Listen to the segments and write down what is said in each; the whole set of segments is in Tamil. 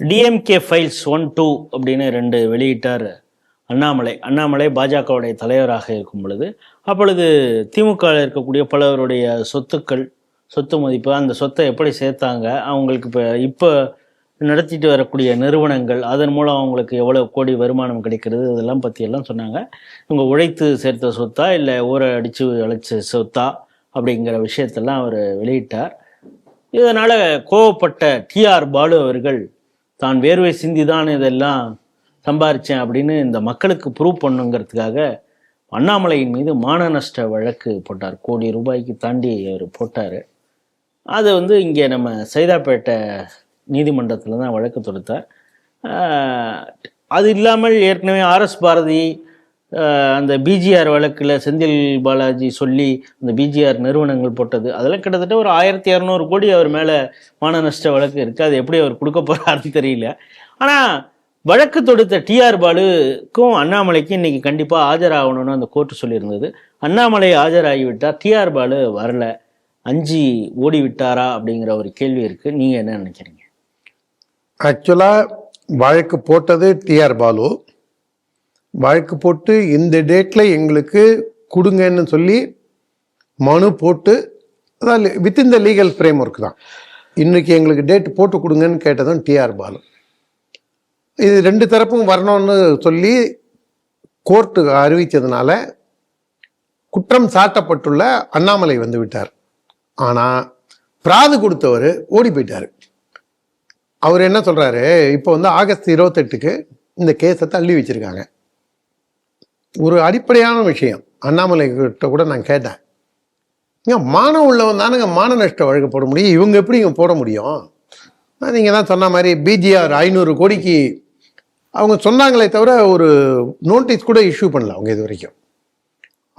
டிஎம்கே ஃபைல்ஸ் ஒன் டூ அப்படின்னு ரெண்டு வெளியிட்டார் அண்ணாமலை. அண்ணாமலை பாஜகவுடைய தலைவராக இருக்கும் பொழுது அப்பொழுது திமுகவில் இருக்கக்கூடிய பலருடைய சொத்துக்கள் சொத்து மதிப்பு அந்த சொத்தை எப்படி சேர்த்தாங்க அவங்களுக்கு இப்போ இப்போ நடத்திட்டு வரக்கூடிய நிறுவனங்கள் அதன் மூலம் அவங்களுக்கு எவ்வளோ கோடி வருமானம் கிடைக்கிறது இதெல்லாம் பற்றியெல்லாம் சொன்னாங்க. இவங்க உழைத்து சேர்த்த சொத்தா இல்லை ஊரை அடித்து அழைச்ச சொத்தா அப்படிங்கிற விஷயத்தெல்லாம் அவர் வெளியிட்டார். இதனால் கோவப்பட்ட டிஆர் பாலு அவர்கள் தான் வேர்வை சிந்தி தான் இதெல்லாம் சம்பாரித்தேன் அப்படின்னு இந்த மக்களுக்கு ப்ரூவ் பண்ணுங்கிறதுக்காக அண்ணாமலையின் மீது மான நஷ்ட வழக்கு போட்டார். கோடி ரூபாய்க்கு தாண்டி அவர் போட்டார். அதை வந்து இங்கே நம்ம சைதாப்பேட்டை நீதிமன்றத்தில் தான் வழக்கு தொடுத்தார். அது இல்லாமல் ஏற்கனவே ஆர்எஸ் பாரதி அந்த பிஜிஆர் வழக்கில் செந்தில் பாலாஜி சொல்லி அந்த பிஜிஆர் நிறுவனங்கள் போட்டது. அதெல்லாம் கிட்டத்தட்ட ஒரு ஆயிரத்தி இரநூறு கோடி அவர் மேலே மான நஷ்ட வழக்கு இருக்குது அது எப்படி அவர் கொடுக்க போகிறாருன்னு தெரியல. ஆனால் வழக்கு தொடுத்த டிஆர் பாலுக்கும் அண்ணாமலைக்கும் இன்னைக்கு கண்டிப்பாக ஆஜராகணும்னு அந்த கோர்ட்டு சொல்லியிருந்தது. அண்ணாமலை ஆஜராகிவிட்டார். டிஆர் பாலு வரல. அஞ்சு ஓடி விட்டாரா அப்படிங்கிற ஒரு கேள்வி இருக்குது நீங்கள் என்ன நினைக்கிறீங்க? ஆக்சுவலாக வழக்கு போட்டது டிஆர் பாலு. வழக்கு போட்டு இந்த டேட்டில் எங்களுக்கு கொடுங்கன்னு சொல்லி மனு போட்டு அதான் within the legal framework தான். இன்றைக்கி எங்களுக்கு டேட் போட்டு கொடுங்கன்னு கேட்டதும் டிஆர் பாலு. இது ரெண்டு தரப்பும் வரணும்னு சொல்லி கோர்ட்டு அறிவித்ததுனால குற்றம் சாட்டப்பட்டுள்ள அண்ணாமலை வந்து விட்டார். ஆனால் பிராது கொடுத்தவர் ஓடி போயிட்டார். அவர் என்ன சொல்கிறாரு இப்போ வந்து ஆகஸ்ட் இருபத்தெட்டுக்கு இந்த கேஸை தள்ளி வச்சிருக்காங்க. ஒரு அடிப்படையான விஷயம். அண்ணாமலை கிட்ட கூட நான் கேட்டேன். ஏன் மானம் உள்ளவன் தானுங்க மான நஷ்டம் வழக்கு போட முடியும். இவங்க எப்படி இங்கே போட முடியும்? நீங்கள் தான் சொன்ன மாதிரி பிஜிஆர் ஐநூறு கோடிக்கு அவங்க சொன்னாங்களே தவிர ஒரு நோட்டீஸ் கூட இஷ்யூ பண்ணல அவங்க இது வரைக்கும்.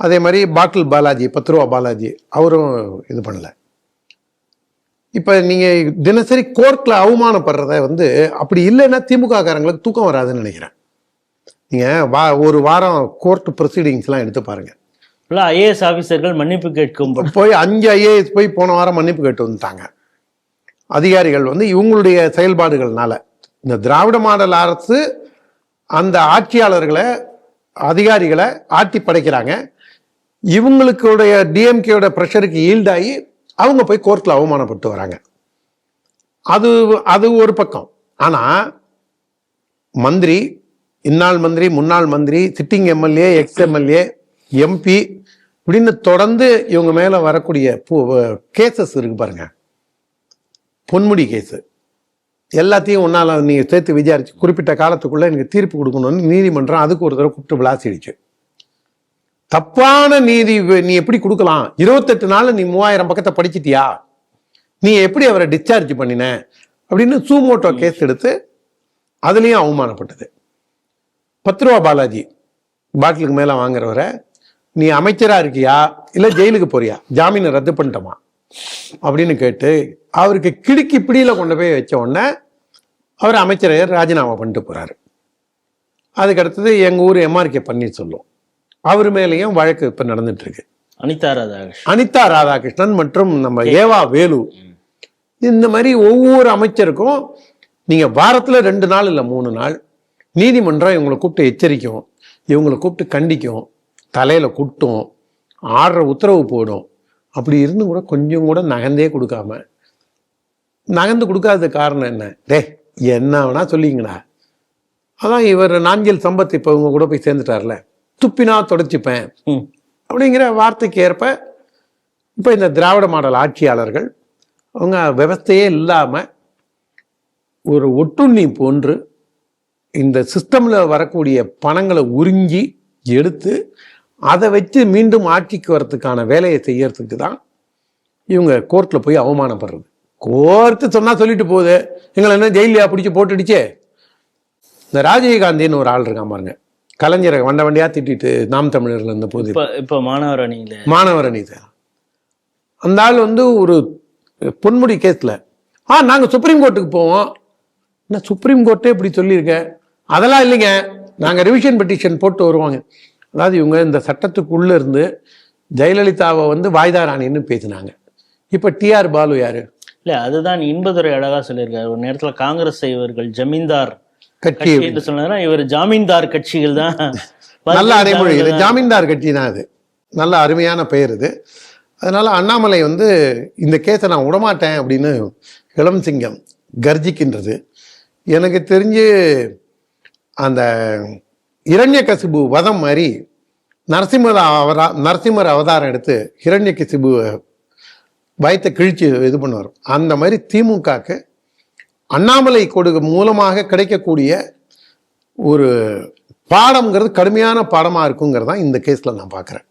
அதே மாதிரி பாட்டில் பாலாஜி பத்து ரூபா பாலாஜி அவரும் இது பண்ணல. இப்போ நீங்கள் தினசரி கோர்ட்டில் அவமானப்படுறத வந்து அப்படி இல்லைன்னா திமுக காரங்களுக்கு தூக்கம் வராதுன்னு நினைக்கிறேன். நீங்கள் வா ஒரு வாரம் கோர்ட் ப்ரொசீடிங்ஸ்லாம் எடுத்து பாருங்க. இல்லை ஐஏஎஸ் ஆஃபீஸர்கள் மன்னிப்பு கேட்கும் போய் அஞ்சு ஐஏஎஸ் போய் போன வாரம் மன்னிப்பு கேட்டு வந்துட்டாங்க. அதிகாரிகள் வந்து இவங்களுடைய செயல்பாடுகள்னால இந்த திராவிட மாடல் அரசு அந்த ஆட்சியாளர்களை அதிகாரிகளை ஆட்டி படைக்கிறாங்க. இவங்களுடைய டிஎம்கேயோட ப்ரெஷருக்கு ஈல்டாகி அவங்க போய் கோர்ட்டில் அவமானப்பட்டு வராங்க. அது அது ஒரு பக்கம். ஆனால் மந்திரி இந்நாள் மந்திரி முன்னாள் மந்திரி sitting MLA ex MLA MP இப்படின்னு தொடர்ந்து இவங்க மேலே வரக்கூடிய கேசஸ் இருக்கு பாருங்க. பொன்முடி கேஸு எல்லாத்தையும் ஒன்றால் நீங்கள் சேர்த்து விசாரிச்சு குறிப்பிட்ட காலத்துக்குள்ளே எனக்கு தீர்ப்பு கொடுக்கணும்னு நீதிமன்றம் அதுக்கு ஒரு தடவை கூப்பிட்டு விளாசிடுச்சு. தப்பான நீதி நீ எப்படி கொடுக்கலாம்? இருபத்தெட்டு நாள் நீ மூவாயிரம் பக்கத்தை படிச்சிட்டியா? நீ எப்படி அவரை டிஸ்சார்ஜ் பண்ணின? அப்படின்னு சூமோட்டோ கேஸ் எடுத்து அதுலேயும் அவமானப்பட்டது. பத்து ரூபா பாலாஜி. பாட்டிலுக்கு மேலே வாங்குறவரை நீ அமைச்சரா இருக்கியா? இல்லை ஜெயிலுக்கு போறியா? ஜாமீனை ரத்து பண்ணிட்டோமா? அப்படின்னு கேட்டு அவருக்கு கிடுக்கி பிடியில் கொண்டு போய் வச்ச உடனே அவர் அமைச்சரை ராஜினாமா பண்ணிட்டு போறாரு. அதுக்கு அடுத்தது எங்கள் ஊர் எம்ஆர்கே பன்னீர்செல்வம் அவர் மேலேயும் வழக்கு இப்போ நடந்துட்டு இருக்கு. அனிதா ராதாகிருஷ்ணன். அனிதா ராதாகிருஷ்ணன் மற்றும் நம்ம ஏவா வேலு. இந்த மாதிரி ஒவ்வொரு அமைச்சருக்கும் நீங்க வாரத்துல ரெண்டு நாள் இல்லை மூணு நாள் நீதிமன்றம் இவங்களை கூப்பிட்டு எச்சரிக்கும் இவங்களை கூப்பிட்டு கண்டிக்கும் தலையில குட்டும் ஆடுற உத்தரவு போடும் அப்படி இருந்து கூட கொஞ்சம் கூட நகர்ந்தே கொடுக்காம நகர்ந்து கொடுக்காத காரணம் என்ன டே என்ன வேணா சொல்லிங்கடா அதான் இவர் நாஞ்சில் சம்பத் இப்போ இவங்க கூட போய் சேர்ந்துட்டார்ல துப்பினா தொடச்சிப்பேன். அப்படிங்கிற வார்த்தைக்கு ஏற்ப இப்போ இந்த திராவிட மாடல் ஆட்சியாளர்கள் அவங்க விவஸ்தையே இல்லாமல் ஒரு ஒட்டுண்ணி போன்று இந்த சிஸ்டமில் வரக்கூடிய பணங்களை உறிஞ்சி எடுத்து அதை வச்சு மீண்டும் ஆட்சிக்கு வரத்துக்கான வேலையை செய்யறதுக்கு தான் இவங்க கோர்ட்டில் போய் அவமானப்படுறது. கோர்ட்டு சொன்னால் சொல்லிட்டு போகுது. எங்களை என்ன ஜெயிலியா பிடிச்சி போட்டுடுச்சே? இந்த ராஜீவ்காந்தின்னு ஒரு ஆள் இருக்கான் பாருங்க. கலைஞரை வண்ட வண்டியாக திட்டிட்டு நாம் தமிழர்ல இருந்த போது. இப்போ மாணவர் அணியில் மாணவர் அணிது அந்த ஆள் வந்து ஒரு பொன்முடி கேஸில் ஆ நாங்கள் சுப்ரீம் கோர்ட்டுக்கு போவோம். என்ன சுப்ரீம் கோர்ட்டே இப்படி சொல்லியிருக்க? அதெல்லாம் இல்லைங்க. நாங்கள் ரிவிஷன் பெட்டிஷன் போட்டு வருவாங்க. அதாவது இவங்க இந்த சட்டத்துக்குள்ளே இருந்து ஜெயலலிதாவை வந்து வாய்தா ராணின்னு பேசினாங்க. இப்போ டிஆர் பாலு யாரு? இல்ல அதுதான் இன்பதுரை அழகா சொல்லியிருக்காரு. ஒரு நேரத்துல காங்கிரஸ் இவர்கள் ஜமீன்தார் கட்சி என்று சொன்னதுனா இவர் ஜாமீன்தார் கட்சிகள் தான். நல்ல அடைமொழி. இது ஜாமீன்தார் கட்சி தான் இது நல்ல அருமையான பெயர் இது. அதனால அண்ணாமலை வந்து இந்த கேஸை நான் விடமாட்டேன் அப்படின்னு இளம் சிங்கம் கர்ஜிக்கின்றது. எனக்கு தெரிஞ்சு அந்த இரண்யகசிபு வதம் மாதிரி நரசிம்மர் அவரா நரசிம்மர் அவதாரம் எடுத்து இரண்யகசிபு பயத்தை கிழிச்சு இது பண்ணுவார். அந்த மாதிரி திமுகக்கு அண்ணாமலை கொடுக்க மூலமாக கிடைக்கக்கூடிய ஒரு பாடம்ங்கிறது கடுமையான பாடமாக இருக்குங்கிறதான் இந்த கேஸில் நான் பார்க்குறேன்.